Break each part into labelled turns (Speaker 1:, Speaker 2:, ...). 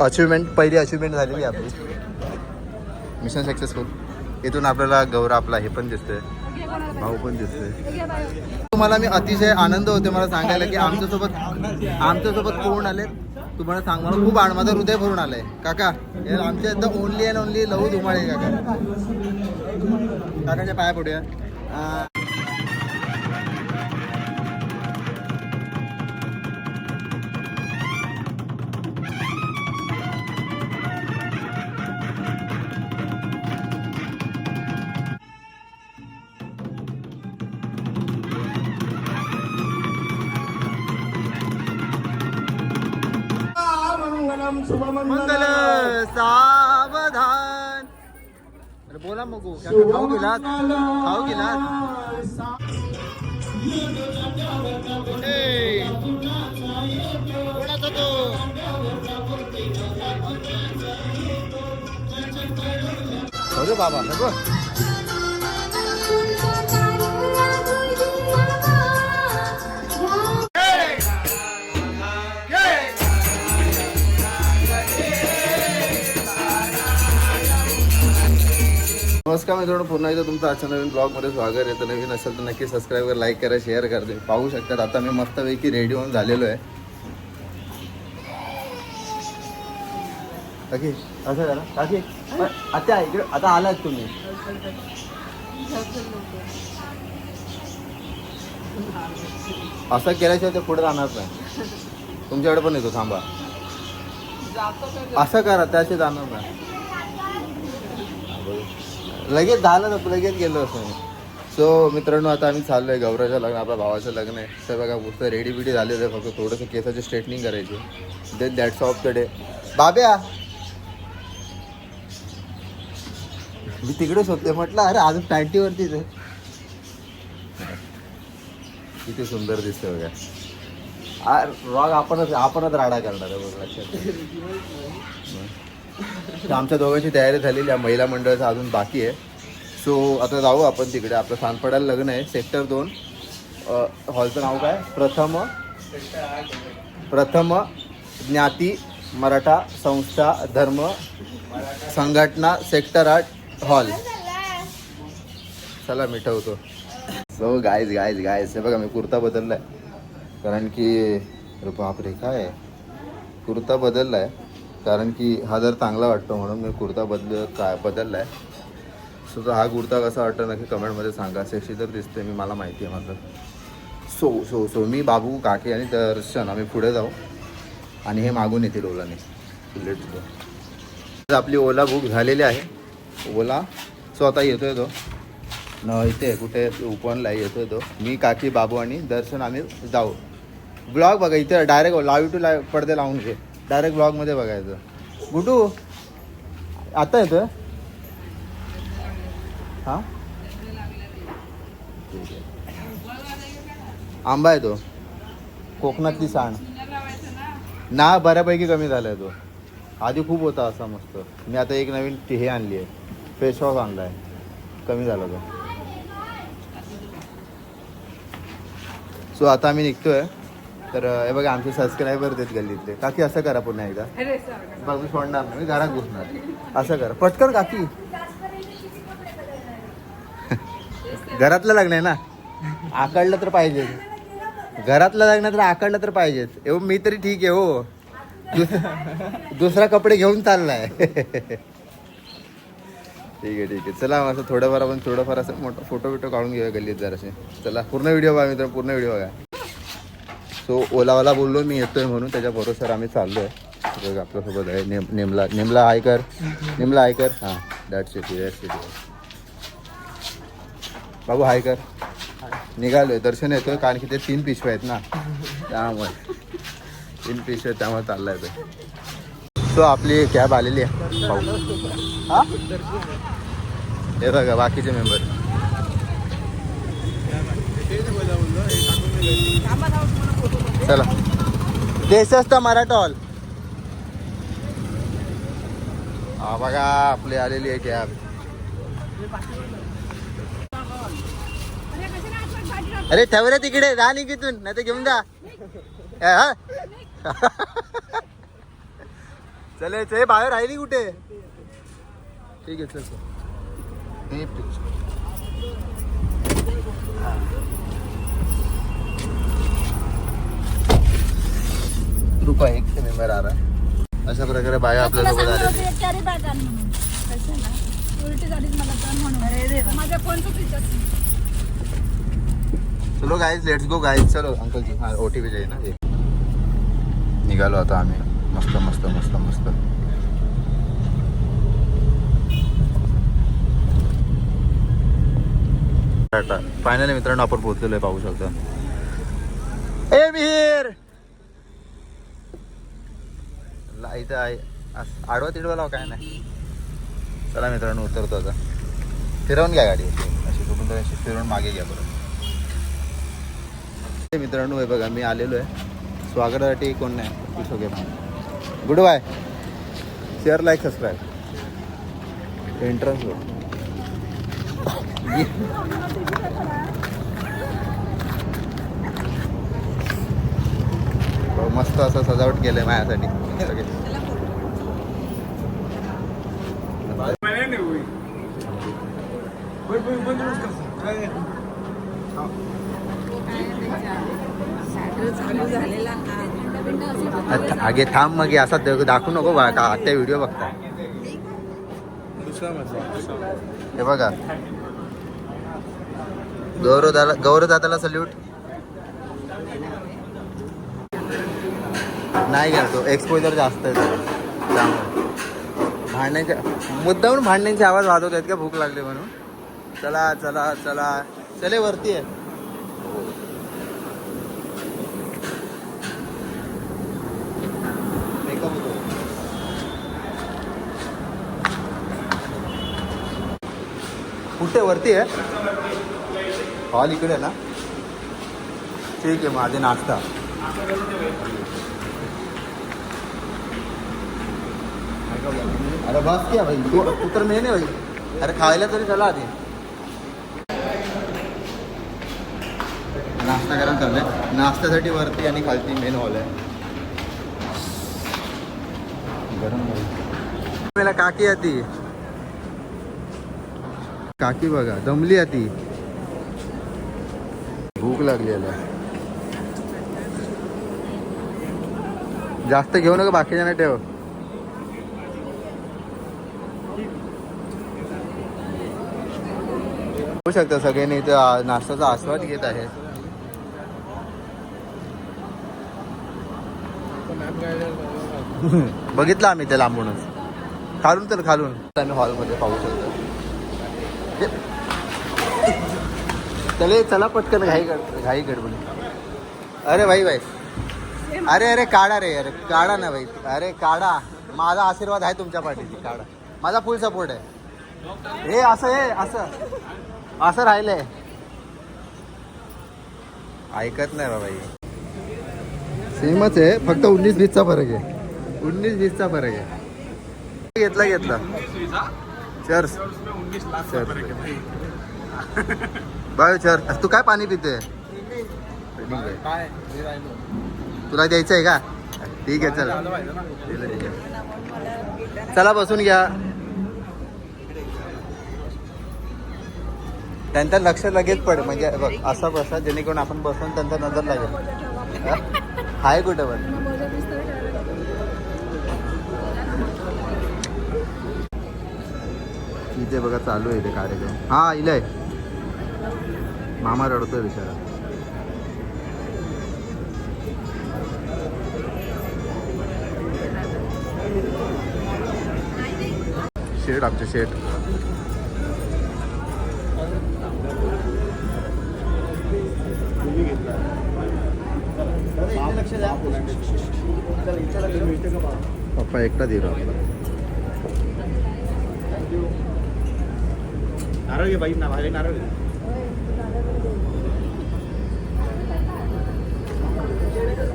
Speaker 1: Achievement पहिली achievement झालेली आहे आपली. मिशन सक्सेसफुल इथून आपल्याला गौरव आपला हे पण दिसतोय. भाऊ पण दिसतोय. तुम्हाला मी अतिशय आनंद होते मला सांगायला की आमच्यासोबत आमच्यासोबत कोण आले? तुम्हाला सांग मला खूप माझं हृदय भरून आलंय. काका हे आमच्या इथं ओनली अँड ओनली लहू धुमाळे काका. काकाच्या पाया पडूया. अं, मंगल सावधान। अरे बोला मग खाऊ गेलात खाऊ अरे बाबा नको नमस्कार मित्रांनो पुन्हा एकदा तुमचं आजच्या नवीन ब्लॉगमध्ये स्वागत आहे. तर नवीन असेल तर नक्की सबस्क्राईब करा लाईक करा शेअर करा. तुम्ही पाहू शकतात आता मी मस्तपैकी रेडी होऊन झालेलो आहे. काकी असं करा. काकी आता इकडे आता आलात तुम्ही. असं केल्याशिवाय ते पुढे राहणार नाही. तुमच्याकडे पण येतो थांबा. असं करा त्याचे जाणार नाही. लगेच झालं ना लगेच गेलो असं सो मित्रांनो आता आम्ही चाललो आहे गौराचं लग्न आपल्या भावाचं लग्न आहे. तर बघा पुस्त रेडी बिडी झालेलं आहे फक्त. थोडंसं केसाची स्ट्रेटनिंग करायची. Then that's of the day बाब्या! मी तिकडेच होते म्हटलं अरे अजून पॅन्टीवरतीच आहे. किती सुंदर दिसतं बघा. रॉग आपणच आपणच राडा करणार आहे बघ. लक्षात. तर आमच्या दोघांची तयारी झालेली आहे. महिला मंडळाचं अजून बाकी आहे. सो आता जाऊ आपण तिकडे. आपलं सानपडाला लग्न आहे. सेक्टर दोन. हॉलचं नाव काय? प्रथम. प्रथम ज्ञाती मराठा संस्था धर्म संघटना सेक्टर आठ हॉल. चला मिठवतो सो गायज गायज गायज हे बघा मी कुर्ता बदलला आहे कारण की बापरे काय? कुर्ता बदलला आहे कारण की हा जर चांगला वाटतो म्हणून मी कुर्ता बदल काय बदलला आहे सो तर हा कुर्ता कसा वाटतो नक्की कमेंटमध्ये सांगा. सेक्शी तर दिसते मी मला माहिती आहे माझं. सो सो सो मी बाबू काके आणि दर्शन आम्ही पुढे जाऊ. आणि हे मागून येतील ओलाने. लेट्स आपली ओला बुक झालेली आहे. ओला. सो आता येतोय तो. न इथे कुठे उपनला येतोय तो. मी काकी बाबू आणि दर्शन आम्ही जाऊ. ब्लॉग बघा इथे डायरेक्ट लाईव्ह टू लाईव्ह पडदे लावून घे. डायरेक्ट ब्लॉगमध्ये बघायचं. गुटू आता येतोय? हां? ठीक आहे आंबा आहे तो. कोकणातली सांड. ना बऱ्यापैकी कमी झाला आहे तो. आधी खूप होता असा मस्त. मी आता एक नवीन टी- हे आणली आहे. फेस वॉश आणला आहे कमी झाला तो. सो आता आम्ही निघतोय. तर हे बघा आमचे सबस्क्रायबर देत गल्लीतले. काकी असं करा पुन्हा एकदा. बघ मी सोडणार नाही मी घरात घुसणार. असं करा. पटकन काकी. घरातलं लग्न आहे ना? आकडलं तर पाहिजे घरातलं लग्न तर आकडलं तर पाहिजेच. एवढं मी तरी ठीक आहे हो. दुस- दुसरा कपडे घेऊन चाललाय. ठीक आहे ठीक आहे. चला असं थोडंफार आपण थोडंफार असं मोठं फोटो बिटो काढून घेऊया गल्लीत जरासे. चला पूर्ण व्हिडिओ बघा मित्र पूर्ण व्हिडिओ बघा. सो ओलावाला बोललो मी येतोय म्हणून त्याच्या भरोश्यावर आम्ही चाललो आहे बघ आपल्यासोबत आहे नेम नेमला नेमला हाय कर. नेमला हाय कर. हां that city that city Babu hi कर. निघालोय दर्शन येतोय कारण की ते तीन पिशव्या आहेत ना. त्यामुळे तीन पिशव्या आहेत, त्यामुळे चाललाय ते. सो आपली कॅब आलेली आहे. पाहू हा? हे बघा बाकीचे मेंबर चला. देशस्थ मराठा हॉल. हा बघा आपली आलेली आहे कॅब अरे ठेव रे तिकडे जा निघितून नाही तर घेऊन जा. चले चे बाहेर राहिली कुठे? ठीक आहे चल रुपा एक से मेंबर आ रहा है अशा प्रकारे बाया आपल्या
Speaker 2: तुला
Speaker 1: सोबत
Speaker 2: सांगत
Speaker 1: आले चलो गाईज लेट्स गो गाईज चलो अंकल जी हा ओ टी पी जाईल ना निघालो आता आम्ही. मस्त मस्त मस्त मस्त. फायनली मित्रांनो आपण पोहोचलेलो आहे पाहू शकता. ए मिहीर! ला- इथं आहे. असं आडवा तिडवा लाव काय नाही. चला मित्रांनो उतरतो आता. फिरवून घ्या गाडी. अशी कुठून तरी अशी फिरवून मागे घ्या बरोबर मित्रांनो हे बघा मी आलेलो आहे स्वागतासाठी कोण नाही. It's okay good bye. Share like subscribe. Entrance मस्त असं सजावट
Speaker 2: केलं आहे
Speaker 1: माझ्यासाठी. आगे थांब मग असा द- दाखवू नको बा का आता व्हिडिओ बघता हे बघा. गौरव दादा गौरव दादाला सल्यूट नाही घ्या एक्सपोजर जास्त आहे त्यामुळे भांडण्याच्या मुद्दाहून भांडण्यांचे आवाज वाजवत आहेत का? भूक लागली म्हणून. चला चला चला. चले वरती आहे कुठे? वरती आहे हॉल इकडे ना? ठीक आहे मग नाश्ता. अरे बस क्या भाई तू तू तर मेन आहे भाई। अरे खायला तरी चला आधी नाश्ता करायला चाललंय नाश्त्यासाठी वरती आणि खालती मेन हॉल आहे. गरम मला काकी आहे ती काकी बघा दमली आहे ती भूक लागली आहे जास्त घेऊ नका बाकीच्या ठेव। होऊ शकतं. सगळ्यांनी इथे नाश्त्याचा आस्वाद घेत आहे बघितलं आम्ही ते लांबूनच. खालून तर खालून. आम्ही हॉलमध्ये पाहू शकतो. चले चला पटकन घाई गड घाई गडबडी. अरे भाई भाई. अरे अरे काढा रे अरे काढा ना भाई. अरे काढा. माझा आशीर्वाद आहे तुमच्या पाठीची काढा. माझा फुल सपोर्ट आहे. हे असं हे असं. असं राहिलंय. ऐकत नाही बाबा हे. सेमच आहे फक्त उन्नीस वीसचा फरक आहे. उन्नीस वीसचा फरक आहे. घेतला घेतला. चर्स बाय चर तू काय पाणी पिते तुला द्यायचं आहे का? ठीक आहे चल. चला बसून घ्या. त्यांचं लक्ष लगेच पड म्हणजे बघ असं बसा जेणेकरून आपण बसून त्यांचा नजर लागेल. हाय कुठं पण. इथे बघा चालू आहे ते कार्यक्रम. हा इलय मामा रडतोय बिचारा. शेट आमचे शेट पप्पा एकटा आपला
Speaker 3: नारळ घे बाई ना नारळ.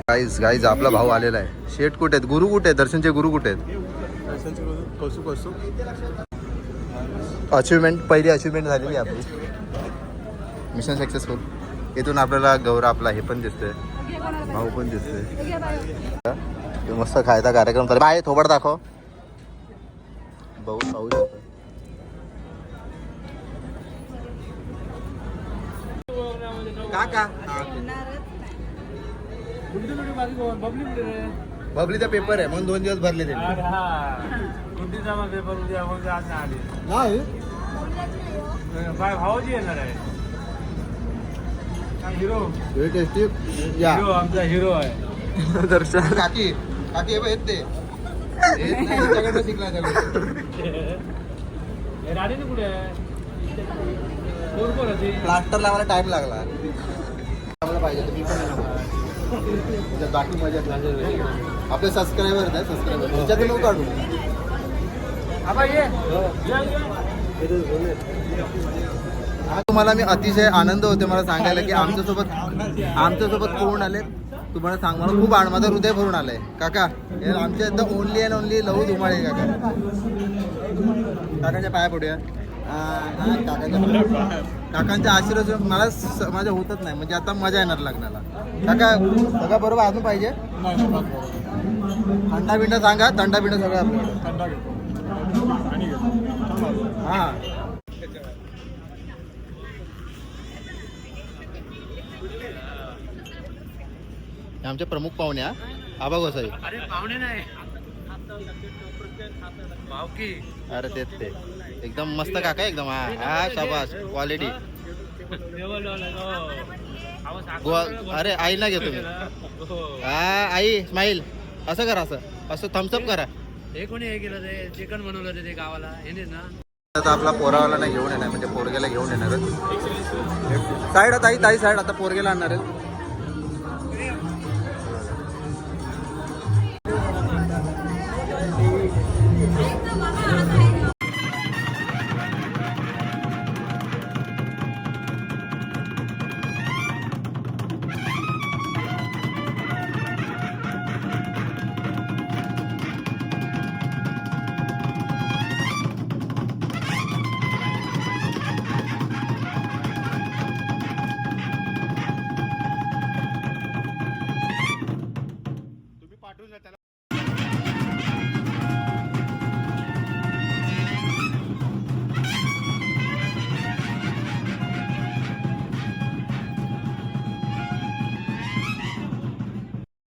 Speaker 1: गाईज गाईज आपला भाऊ आलेला आहे. शेट कुठे आहेत? गुरु कुठे आहेत? दर्शनचे गुरु कुठे आहेत?
Speaker 3: कौसुक कौसुक
Speaker 1: अचिव्हमेंट पहिली अचिव्हमेंट झालेली आहे आपली. मिशन सक्सेसफुल इथून आपल्याला गौरव आपला हे पण दिसतोय. भाऊ पण दिसतोय. मस्त खायचा कार्यक्रम चालू बाय थोबड दाखव. शकतो. काका. बबलीचा पेपर आहे. म्हणून दोन दिवस भरले ते नाही?
Speaker 3: काय भावाची येणार आहे. हिरो. हिरो आमचा हिरो आहे.
Speaker 1: दर्शन. काकी काकी हे येत ते
Speaker 3: कुठे आहे?
Speaker 1: प्लास्टर लावायला टाइम लागला. पाहिजे. त्याच्यात बाकी मजा आहे. आपले सबस्क्रायबर आहेत सबस्क्रायबर त्याच्यातून नको काढू
Speaker 3: आबा ये.
Speaker 1: आज तुम्हाला मी अतिशय आनंद होते मला सांगायला की आमच्यासोबत आमच्यासोबत कोण आले? तुम्हाला सांग मला खूप आण माझं हृदय भरून आलंय. काका हे आमच्या इथं ओनली अँड ओनली लहू धुमाळे काका. काकांच्या पाया पडूया. काकांच्या काकांच्या आशीर्वाद मला माझ्या होतच नाही म्हणजे आता मजा येणार लग्नाला. काका सगळं बरोबर अजून पाहिजे? थंडा बिंडा सांगा थंडा बिंडा सगळं आपल्याकडे. हा. आमचे प्रमुख पाहुणे हा आबा गोसाई.
Speaker 3: अरे पाहुणे नाही. भावकी
Speaker 1: अरे तेच ते. एकदम मस्त काका एकदम. हा हा शाबास क्वालिटी गोवा अरे आईला घेतो मी हा आई स्माईल असं करा असं. असं थम्सअप करा.
Speaker 3: हे कोणी हे केलं ते? चिकन बनवलं ते ते गावाला. हे ना?
Speaker 1: आता आपला पोरावाला नाही घेऊन येणार म्हणजे पोरग्याला घेऊन येणार. साईड ताई ताई साईड आता पोरग्याला आणणार आहे.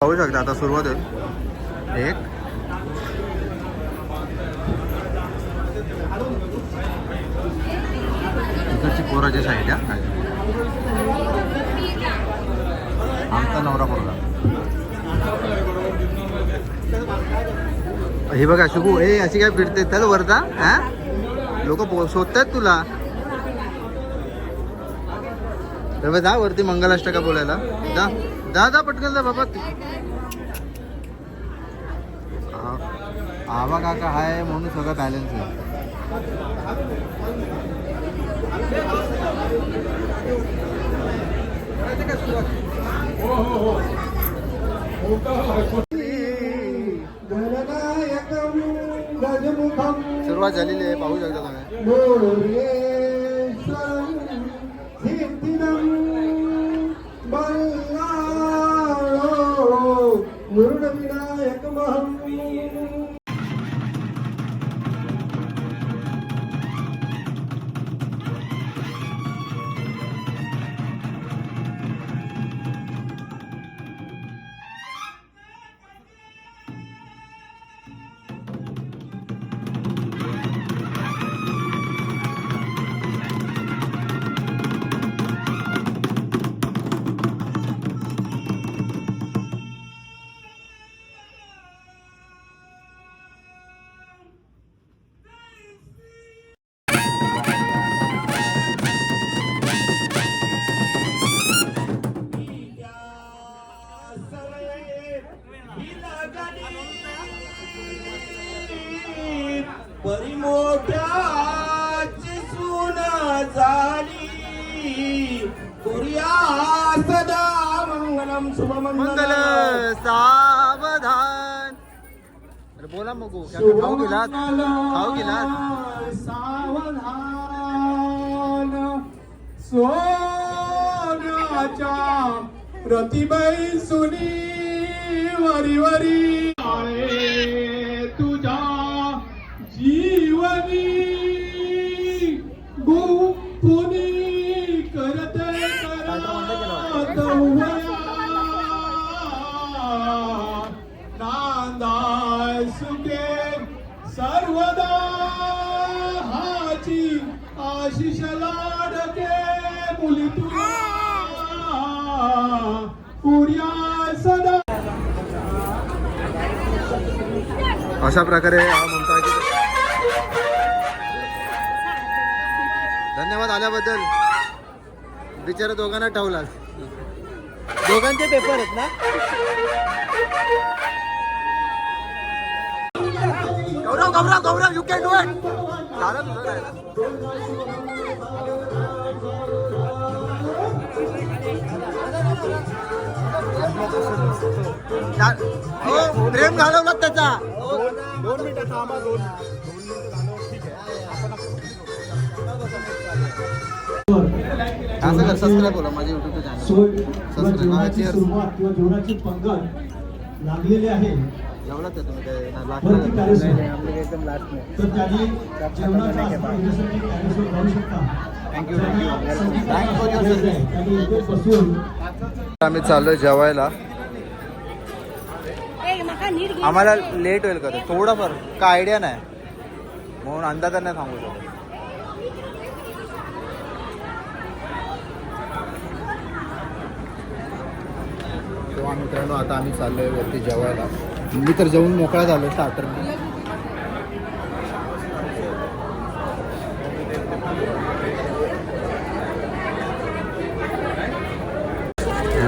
Speaker 1: पाहू शकता आता सुरुवात होईल. एक. इकडची पोराची साईड आहे आमचा नवरा पोरला हे बघा शुभू हे अशी काय फिरते? चल वरता हा? लोक शोधतात तुला. जा वरती मंगलाष्टका बोलायला. जा. जा जा पटकन जा बाबा. आवा काका हाय म्हणून सगळं बॅलन्स आहे. सुरुवात झालेली आहे पाहू शकता तुम्ही. मंगल सावधान. अरे बोला मगो खाऊ गेलात खाऊ
Speaker 4: सावधान. प्रतिबाई सुनी वरी वरी. तुझ्या जीवनी गुंपुनी करते करत आशिष लाडके मुली तुला. सदा.
Speaker 1: अशा प्रकारे हा म्हणतो की धन्यवाद आल्याबद्दल. बिचारा दोघांना ठेवला दोघांचे पेपर आहेत ना? Gaurav Gaurav Gaurav you can do it झालं तुझं. हो, प्रेम घालवला त्याचा.
Speaker 4: दोन मिनिटं थांबा दोन
Speaker 1: असं कर सबस्क्राईब बोला माझ्या युट्यूब चॅनल सबस्क्राईब
Speaker 4: किंवा जीवनाची पंगत लागलेली आहे.
Speaker 1: तुम्ही? काय ना. नाही, आपलं एकदम लास्ट नाही.
Speaker 4: तर त्यांनी जेवणाचा आस्वाद घेण्यासाठी शकता. त्यांनी इथे बसून
Speaker 1: आम्ही चाललोय जेवायला. आम्हाला लेट होईल का ते? थोडंफार. काय आयडिया नाही. म्हणून अंदाजा नाही सांगू शकत. तेव्हा मित्रांनो आता आम्ही चाललोय वरती जेवायला. मी तर जेवून मोकळा झालो स्टार्टर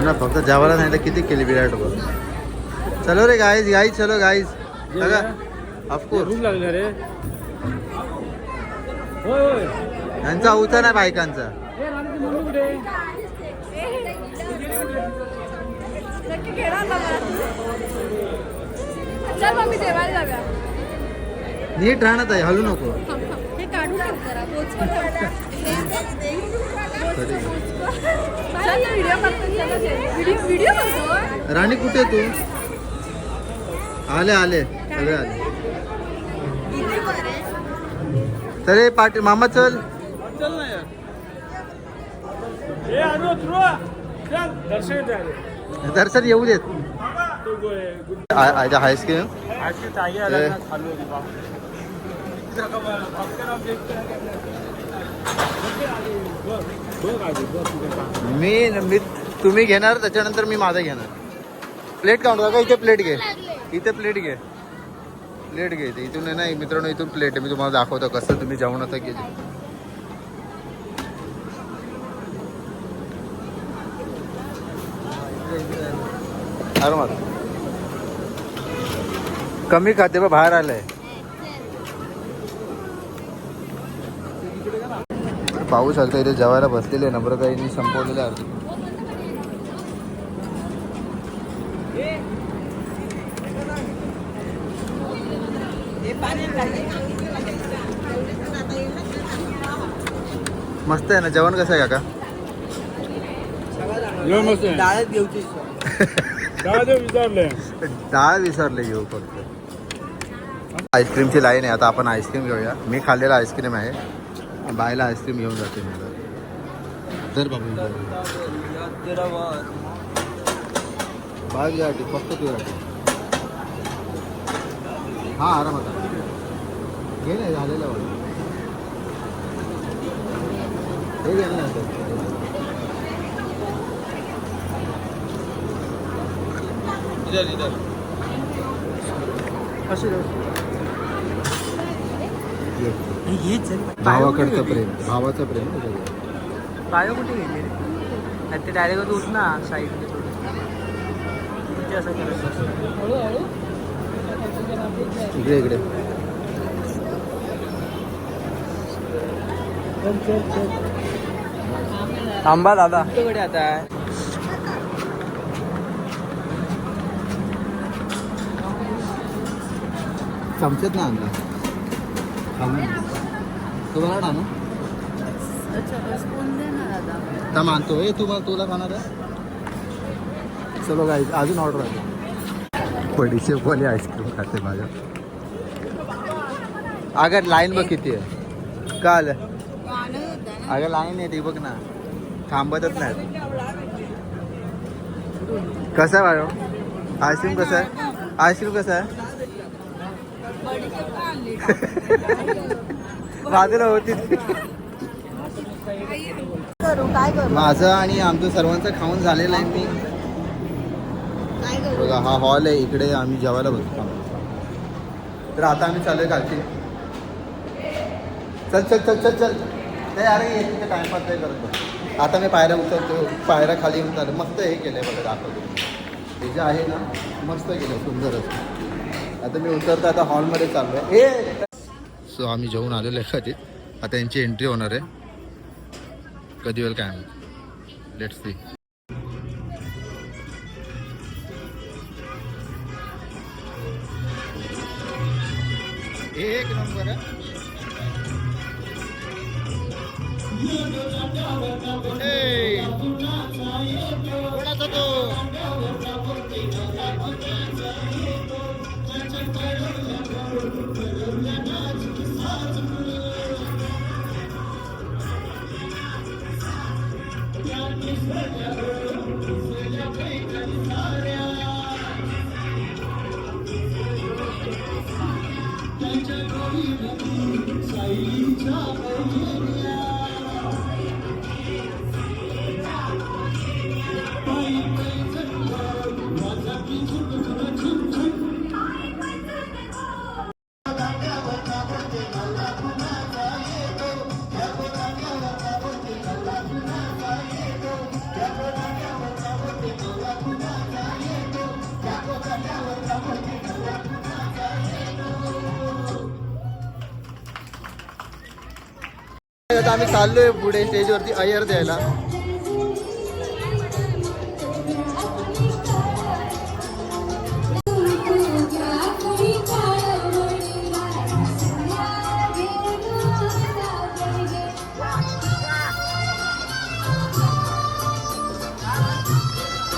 Speaker 1: ना फक्त जेवायला नाही तर किती केली विराट बघ चलो रे गाईज गाईज चलो गाईज बघा ऑफकोर्स
Speaker 3: लागलं रे
Speaker 1: यांचा उचा नाही बायकांचा.
Speaker 2: चल मग मी जेवायला जाऊया.
Speaker 1: नीट राहणार आहे हलू नको.
Speaker 2: हे जरा. चल ना व्हिडिओ चला. व्हिडिओ करतो
Speaker 1: राणी कुठे तू? आले आले सगळे आले. तरी पाटील मामा चल. दर्शन येऊ देत. आईस्क्रीम मी मी तुम्ही घेणार त्याच्यानंतर मी माझा घेणार. प्लेट काउंट का इथे प्लेट घे. इथे प्लेट घे. प्लेट घे इथे. इथून आहे ना मित्रांनो इथून प्लेट आहे. मी तुम्हाला दाखवतो कसं तुम्ही जेवण आता केली. अरे कमी खाते बा बाहेर आलंय. पाहू शकता इथे जेवायला बसलेले नम्रताईंनी संपवलेले अर्ध मस्त आहे ना जेवण कसं आहे काका?
Speaker 3: विचारले
Speaker 1: डाळ विसरले घेऊ फक्त आईस्क्रीमची लाईन आहे आता आपण आईस्क्रीम घेऊया मी खाल्लेला आईस्क्रीम आहे बायला आईस्क्रीम घेऊन जाते मी तर बाबू बाय फक्त तुझ्यासाठी हा। घे नाही झालेलं हे। इधर इधर भावाकडचं प्रेम भावाचं प्रेम.
Speaker 5: बायो कुठे गेली रे ते डायरेक्ट उठ ना साईड असं करायचं
Speaker 1: इकडे इकडे
Speaker 5: थांबा दादा कुठे आता
Speaker 1: चमचेत ना आणला. तुम्हाला आणू तर मानतो ए तू तुला खाणार आहे? चलो गाई अजून ऑर्डर आहे. बडीशेप वाली आईस्क्रीम खाते माझ्या? अगं लाईन बघ किती आहे. का आलं अगं लाईन आहे ती बघ ना. थांबतच नाही कसं आहे बाळो आईस्क्रीम कसं आहे? आईस्क्रीम कसं आहे?
Speaker 5: बाजूला होती.
Speaker 2: करू काय करू?
Speaker 1: माझं आणि आमचं सर्वांचं खाऊन झालेलं आहे मी.
Speaker 2: काय करू?
Speaker 1: बघा हा हॉल आहे इकडे आम्ही जेवायला बसतो तर आता आम्ही चालूय खालची चल चल चल चल चल. नाही अरे तिथे टाइमपास नाही करत. आता मी पायऱ्या उतरतो पायऱ्या खाली उतर मस्त हे केलंय बघा दाखवतो. हे जे आहे ना मस्त केलं सुंदरच. आता मी उतरतो आता हॉलमध्ये चाललो आहे ए! सो आम्ही जेवून आलेलो आहे कधी आता यांची एंट्री होणार आहे. कधी वेळ काय लेट्स सी एक नंबर आहे. कोणाचा तो? आता आम्ही चाललोय पुढे स्टेजवरती अय्यर द्यायला.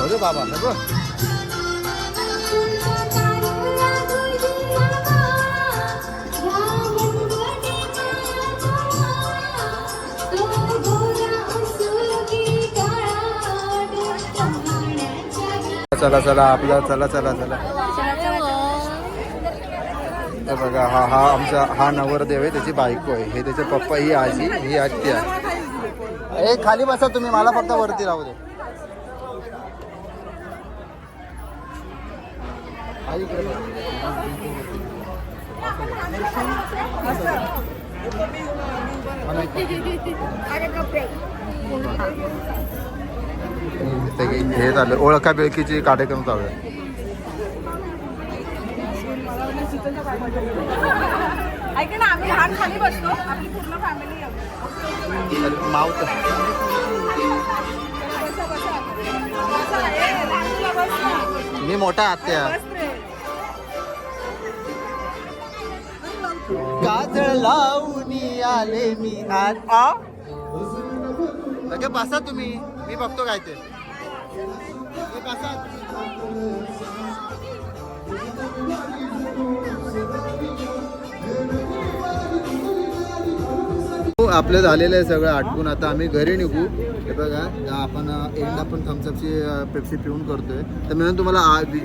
Speaker 1: अरे बाबा चला चला आपला चला चला चला. हे बघा हा हा आमचा हा नवरदेव आहे त्याची बायको आहे. हे त्याचे पप्पा ही आजी ही आजी आहे. ए खाली बसा तुम्ही मला फक्त वरती राहू दे. आई इकडे बघ. मला इकडे. ते हे झालं. ओळखा बिळकीची कार्यक्रम चालू आहे. मावत मी मोठा आत्या. काजळ लावून आले मी आज लगे बसा तुम्ही. मी बघतो काय ते. हे आपलं झालेलं आहे सगळं आटपून. आता आम्ही घरी निघू. हे बघा आपण एंड आपण थम्सअपची पेप्सी पिऊन करतोय. तर म्हणून तुम्हाला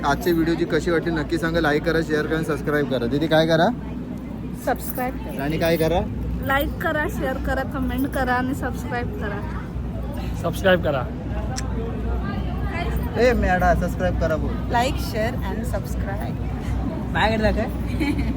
Speaker 1: आजची व्हिडिओची कशी वाटली नक्की सांगा. लाईक करा शेअर करा सबस्क्राईब करा. दीदी काय करा?
Speaker 2: सबस्क्राईब
Speaker 1: आणि काय करा?
Speaker 2: लाईक करा शेअर करा कमेंट करा आणि सबस्क्राईब करा.
Speaker 3: सबस्क्राईब करा.
Speaker 1: ए मॅडा सबस्क्राईब करा बोल.
Speaker 2: लाईक शेअर अँड सबस्क्राईब
Speaker 5: काय करता काय